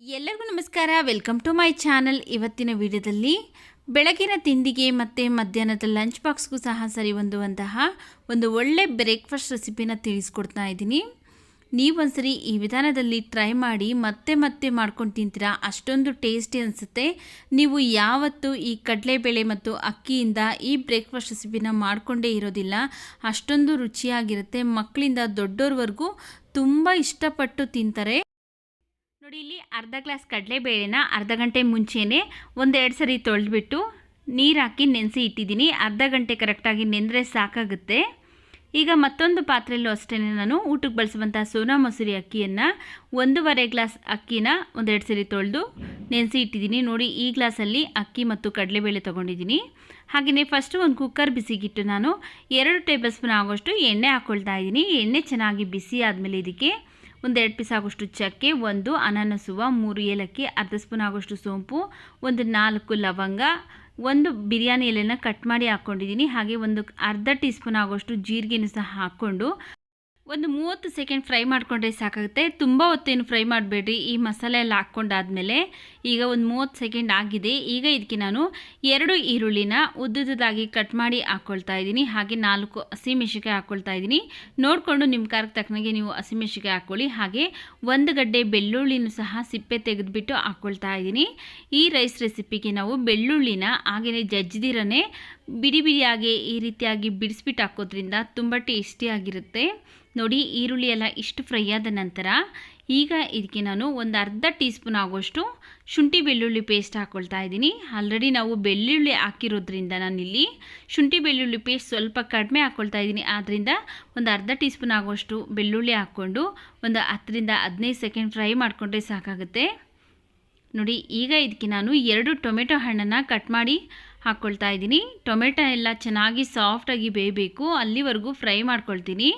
ಎಲ್ಲರಿಗೂ ನಮಸ್ಕಾರ. Welcome to my channel ಇವತ್ತಿನ ವಿಡಿಯೋದಲ್ಲಿ ಬೆಳಗಿನ ತಿಂಡಿಗೆ ಮತ್ತು ಮಧ್ಯಾಹ್ನದ ಲಂಚ್ ಬಾಕ್ಸ್ಗೂ ಸಹ ಸರಿ ಹೊಂದುವಂತಹ ಒಂದು ಒಳ್ಳೆ ಬ್ರೇಕ್ಫಾಸ್ಟ್ ರೆಸಿಪಿನ ತಿಳಿಸ್ಕೊಡ್ತಾ ಇದ್ದೀನಿ. ನೀವೊಂದ್ಸರಿ ಈ ವಿಧಾನದಲ್ಲಿ ಟ್ರೈ ಮಾಡಿ ಮತ್ತೆ ಮತ್ತೆ ಮಾಡ್ಕೊಂಡು ತಿಂತೀರಾ? ಅಷ್ಟೊಂದು ಟೇಸ್ಟಿ ಅನಿಸುತ್ತೆ. ನೀವು ಯಾವತ್ತೂ ಈ ಕಡಲೆಬೇಳೆ ಮತ್ತು ಅಕ್ಕಿಯಿಂದ ಈ ಬ್ರೇಕ್ಫಾಸ್ಟ್ ರೆಸಿಪಿನ ಮಾಡಿಕೊಂಡೇ ಇರೋದಿಲ್ಲ. ಅಷ್ಟೊಂದು ರುಚಿಯಾಗಿರುತ್ತೆ. ಮಕ್ಕಳಿಂದ ದೊಡ್ಡೋರ್ವರೆಗೂ ತುಂಬ ಇಷ್ಟಪಟ್ಟು ತಿಂತಾರೆ. ನೋಡಿ, ಇಲ್ಲಿ ಅರ್ಧ ಗ್ಲಾಸ್ ಕಡಲೆಬೇಳೆನ ಅರ್ಧ ಗಂಟೆ ಮುಂಚೆನೇ ಒಂದೆರಡು ಸರಿ ತೊಳೆದ್ಬಿಟ್ಟು ನೀರು ಹಾಕಿ ನೆನೆಸಿ ಇಟ್ಟಿದ್ದೀನಿ. ಅರ್ಧ ಗಂಟೆ ಕರೆಕ್ಟಾಗಿ ನೆಂದರೆ ಸಾಕಾಗುತ್ತೆ. ಈಗ ಮತ್ತೊಂದು ಪಾತ್ರೆಯಲ್ಲೂ ಅಷ್ಟೇ ನಾನು ಊಟಕ್ಕೆ ಬಳಸುವಂಥ ಸೋನಾ ಮೊಸರಿ ಅಕ್ಕಿಯನ್ನು ಒಂದೂವರೆ ಗ್ಲಾಸ್ ಅಕ್ಕಿನ ಒಂದೆರಡು ಸರಿ ತೊಳೆದು ನೆನೆಸಿ ಇಟ್ಟಿದ್ದೀನಿ. ನೋಡಿ, ಈ ಗ್ಲಾಸಲ್ಲಿ ಅಕ್ಕಿ ಮತ್ತು ಕಡಲೆಬೇಳೆ ತೊಗೊಂಡಿದ್ದೀನಿ. ಹಾಗೆಯೇ ಫಸ್ಟು ಒಂದು ಕುಕ್ಕರ್ ಬಿಸಿಗಿಟ್ಟು ನಾನು ಎರಡು ಟೇಬಲ್ ಸ್ಪೂನ್ ಆಗೋಷ್ಟು ಎಣ್ಣೆ ಹಾಕ್ಕೊಳ್ತಾ ಇದ್ದೀನಿ. ಎಣ್ಣೆ ಚೆನ್ನಾಗಿ ಬಿಸಿ ಆದಮೇಲೆ ಇದಕ್ಕೆ ಒಂದೆರಡು ಪೀಸ್ ಆಗೋಷ್ಟು ಚಕ್ಕೆ, ಒಂದು ಅನಾನಸುವ, ಮೂರು ಏಲಕ್ಕಿ, ಅರ್ಧ ಸ್ಪೂನ್ ಆಗೋಷ್ಟು ಸೋಂಪು, ಒಂದು ನಾಲ್ಕು ಲವಂಗ, ಒಂದು ಬಿರಿಯಾನಿ ಎಲೆನ ಕಟ್ ಮಾಡಿ ಹಾಕ್ಕೊಂಡಿದ್ದೀನಿ ಹಾಗೆ ಒಂದು ಅರ್ಧ ಟೀ ಸ್ಪೂನ್ ಆಗೋಷ್ಟು ಜೀರಿಗೆನೂ ಸಹ ಹಾಕ್ಕೊಂಡು ಒಂದು ಮೂವತ್ತು ಸೆಕೆಂಡ್ ಫ್ರೈ ಮಾಡಿಕೊಂಡ್ರೆ ಸಾಕಾಗುತ್ತೆ. ತುಂಬ ಹೊತ್ತೇನು ಫ್ರೈ ಮಾಡಬೇಡ್ರಿ. ಈ ಮಸಾಲೆ ಎಲ್ಲ ಹಾಕ್ಕೊಂಡಾದ್ಮೇಲೆ ಈಗ ಒಂದು ಮೂವತ್ತು ಸೆಕೆಂಡ್ ಆಗಿದೆ. ಈಗ ಇದಕ್ಕೆ ನಾನು ಎರಡು ಈರುಳ್ಳಿನ ಉದ್ದುದಾಗಿ ಕಟ್ ಮಾಡಿ ಹಾಕ್ಕೊಳ್ತಾ ಇದ್ದೀನಿ. ಹಾಗೆ ನಾಲ್ಕು ಹಸಿಮೆಣಸಿಕಾಯಿ ಹಾಕ್ಕೊಳ್ತಾ ಇದ್ದೀನಿ. ನೋಡಿಕೊಂಡು ನಿಮ್ಮ ಖಾರಕ್ಕೆ ತಕ್ಕನಾಗೆ ನೀವು ಹಸಿಮೆಣಸಿಕಾಯಿ ಹಾಕ್ಕೊಳ್ಳಿ. ಹಾಗೆ ಒಂದು ಗಡ್ಡೆ ಬೆಳ್ಳುಳ್ಳಿನೂ ಸಹ ಸಿಪ್ಪೆ ತೆಗೆದುಬಿಟ್ಟು ಹಾಕ್ಕೊಳ್ತಾ ಇದ್ದೀನಿ. ಈ ರೈಸ್ ರೆಸಿಪಿಗೆ ನಾವು ಬೆಳ್ಳುಳ್ಳಿನ ಹಾಗೆಯೇ ಜಜ್ದಿರನೇ ಬಿಡಿ ಬಿಡಿಯಾಗಿ ಈ ರೀತಿಯಾಗಿ ಬಿಡಿಸ್ಬಿಟ್ಟು ಹಾಕೋದ್ರಿಂದ ತುಂಬ ಟೇಸ್ಟಿಯಾಗಿರುತ್ತೆ ನೋಡಿ, ಈರುಳ್ಳಿ ಎಲ್ಲ ಇಷ್ಟು ಫ್ರೈ ಆದ ನಂತರ ಈಗ ಇದಕ್ಕೆ ನಾನು ಒಂದು ಅರ್ಧ ಟೀ ಸ್ಪೂನ್ ಆಗೋಷ್ಟು ಶುಂಠಿ ಬೆಳ್ಳುಳ್ಳಿ ಪೇಸ್ಟ್ ಹಾಕ್ಕೊಳ್ತಾ ಇದ್ದೀನಿ. ಆಲ್ರೆಡಿ ನಾವು ಬೆಳ್ಳುಳ್ಳಿ ಹಾಕಿರೋದ್ರಿಂದ ನಾನಿಲ್ಲಿ ಶುಂಠಿ ಬೆಳ್ಳುಳ್ಳಿ ಪೇಸ್ಟ್ ಸ್ವಲ್ಪ ಕಡಿಮೆ ಹಾಕ್ಕೊಳ್ತಾ ಇದ್ದೀನಿ. ಆದ್ದರಿಂದ ಒಂದು ಅರ್ಧ ಟೀ ಸ್ಪೂನ್ ಆಗೋಷ್ಟು ಬೆಳ್ಳುಳ್ಳಿ ಹಾಕ್ಕೊಂಡು ಒಂದು ಹತ್ತರಿಂದ ಹದಿನೈದು ಸೆಕೆಂಡ್ ಫ್ರೈ ಮಾಡಿಕೊಂಡ್ರೆ ಸಾಕಾಗುತ್ತೆ. ನೋಡಿ, ಈಗ ಇದಕ್ಕೆ ನಾನು ಎರಡು ಟೊಮೆಟೊ ಹಣ್ಣನ್ನು ಕಟ್ ಮಾಡಿ ಹಾಕ್ಕೊಳ್ತಾ ಇದ್ದೀನಿ. ಟೊಮೆಟೊ ಎಲ್ಲ ಚೆನ್ನಾಗಿ ಸಾಫ್ಟಾಗಿ ಬೇಯಬೇಕು. ಅಲ್ಲಿವರೆಗೂ ಫ್ರೈ ಮಾಡ್ಕೊಳ್ತೀನಿ.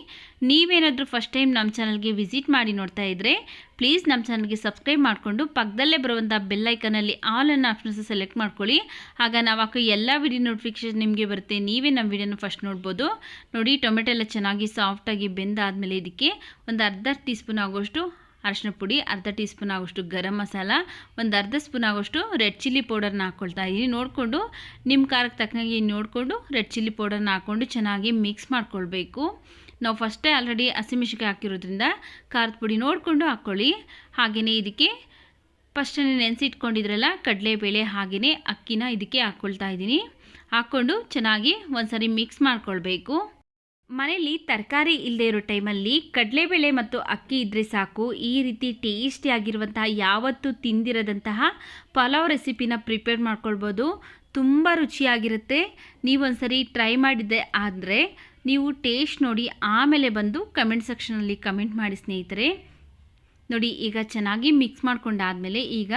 ನೀವೇನಾದರೂ ಫಸ್ಟ್ ಟೈಮ್ ನಮ್ಮ ಚಾನಲ್ಗೆ ವಿಸಿಟ್ ಮಾಡಿ ನೋಡ್ತಾ ಇದ್ದರೆ ಪ್ಲೀಸ್ ನಮ್ಮ ಚಾನಲ್ಗೆ ಸಬ್ಸ್ಕ್ರೈಬ್ ಮಾಡಿಕೊಂಡು ಪಕ್ಕದಲ್ಲೇ ಬರುವಂಥ ಬೆಲ್ಲೈಕನಲ್ಲಿ ಆಲ್ ಅನ್ನ ಆಪ್ಷನ್ಸ್ ಸೆಲೆಕ್ಟ್ ಮಾಡ್ಕೊಳ್ಳಿ. ಆಗ ನಾವು ಹಾಕೋ ಎಲ್ಲ ವಿಡಿಯೋ ನೋಟಿಫಿಕೇಶನ್ ನಿಮಗೆ ಬರುತ್ತೆ. ನೀವೇ ನಮ್ಮ ವಿಡಿಯೋನ ಫಸ್ಟ್ ನೋಡ್ಬೋದು. ನೋಡಿ ಟೊಮೆಟೊ ಎಲ್ಲ ಚೆನ್ನಾಗಿ ಸಾಫ್ಟಾಗಿ ಬೆಂದಾದಮೇಲೆ ಇದಕ್ಕೆ ಒಂದು ಅರ್ಧ ಟೀ ಸ್ಪೂನ್ ಆಗೋಷ್ಟು ಅರಶಿನ ಪುಡಿ, ಅರ್ಧ ಟೀ ಸ್ಪೂನ್ ಆಗೋಷ್ಟು ಗರಂ ಮಸಾಲ, ಒಂದು ಅರ್ಧ ಸ್ಪೂನ್ ಆಗೋಷ್ಟು ರೆಡ್ ಚಿಲ್ಲಿ ಪೌಡರ್ನ ಹಾಕ್ಕೊಳ್ತಾ ಇದ್ದೀನಿ ನೋಡಿಕೊಂಡು ನಿಮ್ಮ ಖಾರಕ್ಕೆ ತಕ್ಕನಾಗಿ ನೋಡಿಕೊಂಡು ರೆಡ್ ಚಿಲ್ಲಿ ಪೌಡರ್ನ ಹಾಕ್ಕೊಂಡು ಚೆನ್ನಾಗಿ ಮಿಕ್ಸ್ ಮಾಡ್ಕೊಳ್ಬೇಕು. ನಾವು ಫಸ್ಟೇ ಆಲ್ರೆಡಿ ಹಸಿಮೆಣ್ಸಿಕಾಯಿ ಹಾಕಿರೋದ್ರಿಂದ ಖಾರದ ಪುಡಿ ನೋಡಿಕೊಂಡು ಹಾಕ್ಕೊಳ್ಳಿ ಹಾಗೆಯೇ ಇದಕ್ಕೆ ಫಸ್ಟೇ ನೆನೆಸಿಟ್ಕೊಂಡಿದ್ರಲ್ಲ, ಕಡಲೆಬೇಳೆ ಹಾಗೆಯೇ ಅಕ್ಕಿನ ಇದಕ್ಕೆ ಹಾಕ್ಕೊಳ್ತಾ ಇದ್ದೀನಿ ಹಾಕ್ಕೊಂಡು ಚೆನ್ನಾಗಿ ಒಂದ್ಸರಿ ಮಿಕ್ಸ್ ಮಾಡ್ಕೊಳ್ಬೇಕು. ಮನೆಯಲ್ಲಿ ತರಕಾರಿ ಇಲ್ಲದೆ ಇರೋ ಟೈಮಲ್ಲಿ ಕಡಲೆಬೇಳೆ ಮತ್ತು ಅಕ್ಕಿ ಇದ್ದರೆ ಸಾಕು. ಈ ರೀತಿ ಟೇಸ್ಟಿಯಾಗಿರುವಂತಹ ಯಾವತ್ತೂ ತಿಂದಿರದಂತಹ ಪಲಾವ್ ರೆಸಿಪಿನ ಪ್ರಿಪೇರ್ ಮಾಡ್ಕೊಳ್ಬೋದು. ತುಂಬ ರುಚಿಯಾಗಿರುತ್ತೆ. ನೀವೊಂದ್ಸರಿ ಟ್ರೈ ಮಾಡಿದ್ದೆ ಆದರೆ ನೀವು ಟೇಸ್ಟ್ ನೋಡಿ ಆಮೇಲೆ ಬಂದು ಕಮೆಂಟ್ ಸೆಕ್ಷನಲ್ಲಿ ಕಮೆಂಟ್ ಮಾಡಿ ಸ್ನೇಹಿತರೆ. ನೋಡಿ, ಈಗ ಚೆನ್ನಾಗಿ ಮಿಕ್ಸ್ ಮಾಡ್ಕೊಂಡಾದಮೇಲೆ ಈಗ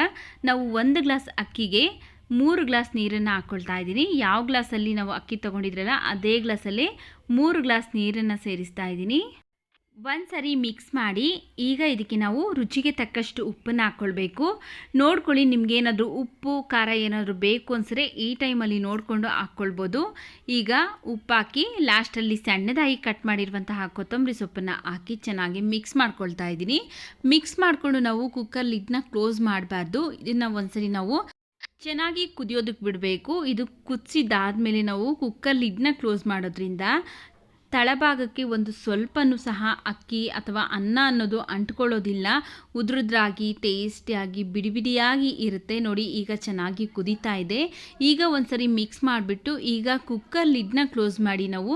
ನಾವು ಒಂದು ಗ್ಲಾಸ್ ಅಕ್ಕಿಗೆ ಮೂರು ಗ್ಲಾಸ್ ನೀರನ್ನು ಹಾಕ್ಕೊಳ್ತಾ ಇದ್ದೀನಿ. ಯಾವ ಗ್ಲಾಸಲ್ಲಿ ನಾವು ಅಕ್ಕಿ ತೊಗೊಂಡಿದ್ರಲ್ಲ, ಅದೇ ಗ್ಲಾಸಲ್ಲಿ ಮೂರು ಗ್ಲಾಸ್ ನೀರನ್ನು ಸೇರಿಸ್ತಾ ಇದ್ದೀನಿ. ಒಂದು ಸರಿ ಮಿಕ್ಸ್ ಮಾಡಿ, ಈಗ ಇದಕ್ಕೆ ನಾವು ರುಚಿಗೆ ತಕ್ಕಷ್ಟು ಉಪ್ಪನ್ನು ಹಾಕ್ಕೊಳ್ಬೇಕು ನೋಡ್ಕೊಳ್ಳಿ ನಿಮಗೇನಾದರೂ ಉಪ್ಪು, ಖಾರ ಏನಾದರೂ ಬೇಕು ಅನ್ಸರೆ ಈ ಟೈಮಲ್ಲಿ ನೋಡಿಕೊಂಡು ಹಾಕ್ಕೊಳ್ಬೋದು ಈಗ ಉಪ್ಪು ಹಾಕಿ ಲಾಸ್ಟಲ್ಲಿ ಸಣ್ಣದಾಗಿ ಕಟ್ ಮಾಡಿರುವಂತಹ ಕೊತ್ತಂಬರಿ ಸೊಪ್ಪನ್ನು ಹಾಕಿ ಚೆನ್ನಾಗಿ ಮಿಕ್ಸ್ ಮಾಡ್ಕೊಳ್ತಾ ಇದ್ದೀನಿ. ಮಿಕ್ಸ್ ಮಾಡಿಕೊಂಡು ನಾವು ಕುಕ್ಕರ್ ಲಿಡ್ನ ಕ್ಲೋಸ್ ಮಾಡಬಾರ್ದು. ಇದನ್ನು ಒಂದ್ಸರಿ ನಾವು ಚೆನ್ನಾಗಿ ಕುದಿಯೋದಕ್ಕೆ ಬಿಡಬೇಕು. ಇದು ಕುದಿಸಿದಾದ್ಮೇಲೆ ನಾವು ಕುಕ್ಕರ್ ಲಿಡ್ನ ಕ್ಲೋಸ್ ಮಾಡೋದ್ರಿಂದ ತಳಭಾಗಕ್ಕೆ ಒಂದು ಸ್ವಲ್ಪನೂ ಸಹ ಅಕ್ಕಿ ಅಥವಾ ಅನ್ನ ಅನ್ನೋದು ಅಂಟ್ಕೊಳ್ಳೋದಿಲ್ಲ. ಉದುರುದ್ರಾಗಿ ಟೇಸ್ಟಿಯಾಗಿ ಬಿಡಿ ಬಿಡಿಯಾಗಿ ಇರುತ್ತೆ. ನೋಡಿ, ಈಗ ಚೆನ್ನಾಗಿ ಕುದೀತಾ ಇದೆ. ಈಗ ಒಂದ್ಸರಿ ಮಿಕ್ಸ್ ಮಾಡಿಬಿಟ್ಟು ಈಗ ಕುಕ್ಕರ್ ಲಿಡ್ನ ಕ್ಲೋಸ್ ಮಾಡಿ ನಾವು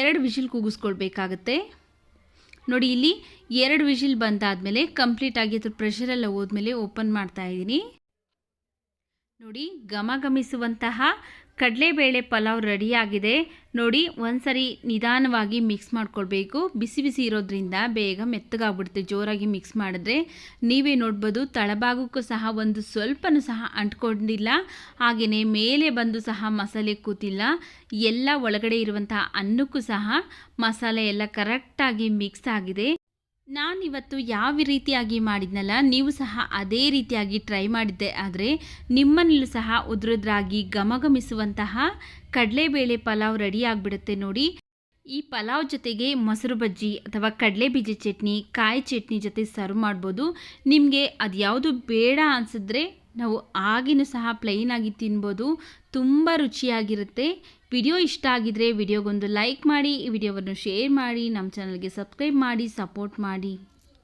ಎರಡು ವಿಷಿಲ್ ಕೂಗಿಸ್ಕೊಳ್ಬೇಕಾಗತ್ತೆ. ನೋಡಿ, ಇಲ್ಲಿ ಎರಡು ವಿಷಿಲ್ ಬಂದಾದಮೇಲೆ ಕಂಪ್ಲೀಟಾಗಿ ಅದ್ರ ಪ್ರೆಷರೆಲ್ಲ ಹೋದ್ಮೇಲೆ ಓಪನ್ ಮಾಡ್ತಾ ಇದ್ದೀನಿ. ನೋಡಿ ಘಮ ಘಮಿಸುವಂತಹ ಕಡಲೆಬೇಳೆ ಪಲಾವ್ ರೆಡಿಯಾಗಿದೆ. ನೋಡಿ, ಒಂದ್ಸರಿ ನಿಧಾನವಾಗಿ ಮಿಕ್ಸ್ ಮಾಡ್ಕೊಳ್ಬೇಕು. ಬಿಸಿ ಬಿಸಿ ಇರೋದ್ರಿಂದ ಬೇಗ ಮೆತ್ತಗಾಗ್ಬಿಡುತ್ತೆ, ಜೋರಾಗಿ ಮಿಕ್ಸ್ ಮಾಡಿದ್ರೆ. ನೀವೇ ನೋಡ್ಬೋದು ತಳಭಾಗಕ್ಕೂ ಸಹ ಒಂದು ಸ್ವಲ್ಪನೂ ಸಹ ಅಂಟ್ಕೊಂಡಿಲ್ಲ. ಹಾಗೆಯೇ ಮೇಲೆ ಬಂದು ಸಹ ಮಸಾಲೆ ಕೂತಿಲ್ಲ. ಎಲ್ಲ ಒಳಗಡೆ ಇರುವಂತಹ ಅನ್ನಕ್ಕೂ ಸಹ ಮಸಾಲೆ ಎಲ್ಲ ಕರೆಕ್ಟಾಗಿ ಮಿಕ್ಸ್ ಆಗಿದೆ. ನಾನಿವತ್ತು ಯಾವ ರೀತಿಯಾಗಿ ಮಾಡಿದ್ನಲ್ಲ, ನೀವು ಸಹ ಅದೇ ರೀತಿಯಾಗಿ ಟ್ರೈ ಮಾಡಿದ್ದೆ. ಆದರೆ ನಿಮ್ಮನಲ್ಲೂ ಸಹ ಉದುರುದ್ರಾಗಿ ಘಮಘಮಿಸುವಂತಹ ಕಡಲೆಬೇಳೆ ಪಲಾವ್ ರೆಡಿ ಆಗಿಬಿಡುತ್ತೆ ನೋಡಿ. ಈ ಪಲಾವ್ ಜೊತೆಗೆ ಮೊಸರು ಬಜ್ಜಿ ಅಥವಾ ಕಡಲೆ ಬೀಜ ಚಟ್ನಿ, ಕಾಯಿ ಚಟ್ನಿ ಜೊತೆ ಸರ್ವ್ ಮಾಡ್ಬೋದು. ನಿಮಗೆ ಅದು ಯಾವುದು ಬೇಡ ಅನಿಸಿದ್ರೆ ನಾವು ಆಗಿನೂ ಸಹ ಪ್ಲೈನಾಗಿ ತಿನ್ಬೋದು. ತುಂಬ ರುಚಿಯಾಗಿರುತ್ತೆ. ವಿಡಿಯೋ ಇಷ್ಟ ಆಗಿದ್ರೆ ವಿಡಿಯೋಗೊಂದು ಲೈಕ್ ಮಾಡಿ, ಈ ವಿಡಿಯೋವನ್ನು ಶೇರ್ ಮಾಡಿ ನಮ್ಮ ಚಾನಲ್ಗೆ ಸಬ್ಸ್ಕ್ರೈಬ್ ಮಾಡಿ ಸಪೋರ್ಟ್ ಮಾಡಿ.